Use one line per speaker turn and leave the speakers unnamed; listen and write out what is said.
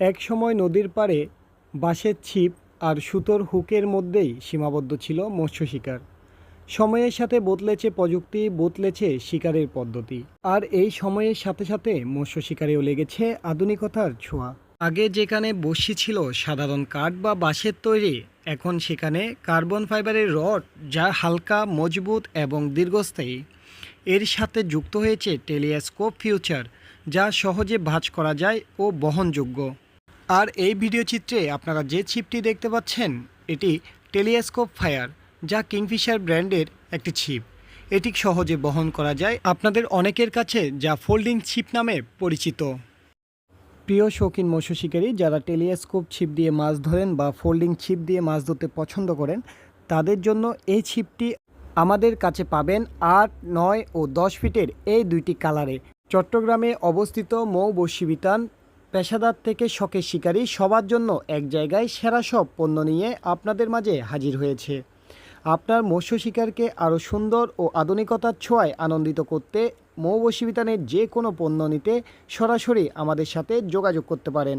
এক সময় নদীর পাড়ে বাঁশের ছিপ আর সুতোর হুকের মধ্যেই সীমাবদ্ধ ছিল মৎস্য শিকার। সময়ের সাথে বদলেছে প্রযুক্তি, বদলেছে শিকারের পদ্ধতি। আর এই সময়ের সাথে সাথে মৎস্য শিকারেও লেগেছে আধুনিকতার ছোঁয়া। আগে যেখানে বসি ছিল সাধারণ কাঠ বা বাঁশের তৈরি, এখন সেখানে কার্বন ফাইবারের রড যা হালকা, মজবুত এবং দীর্ঘস্থায়ী। এর সাথে যুক্ত হয়েছে টেলিস্কোপ ফিউচার, যা সহজে ভাঁজ করা যায় ও বহনযোগ্য। আর এই ভিডিও চিত্রে আপনারা যে ছিপটি দেখতে পাচ্ছেন, এটি টেলিস্কোপ ফায়ার, যা কিংফিশার ব্র্যান্ডের একটি ছিপ। এটি সহজে বহন করা যায় আপনাদের অনেকের কাছে, যা ফোল্ডিং ছিপ নামে পরিচিত। প্রিয় শৌখিন মৎস্য শিকারী, যারা টেলিস্কোপ ছিপ দিয়ে মাছ ধরেন বা ফোল্ডিং ছিপ দিয়ে মাছ ধরতে পছন্দ করেন, তাদের জন্য এই ছিপটি আমাদের কাছে পাবেন আট, নয় ও দশ ফিটের এই দুইটি কালারে। চট্টগ্রামে অবস্থিত মৌ বসিবিতান পেশাদার থেকে শখের শিকারী সবার জন্য এক জায়গায় সেরা সব পণ্য নিয়ে আপনাদের মাঝে হাজির হয়েছে। আপনার মৎস্য শিকারকে আরও সুন্দর ও আধুনিকতার ছোঁয়ায় আনন্দিত করতে মৌ বসিবিতানের যে কোনো পণ্য নিতে সরাসরি আমাদের সাথে যোগাযোগ করতে পারেন।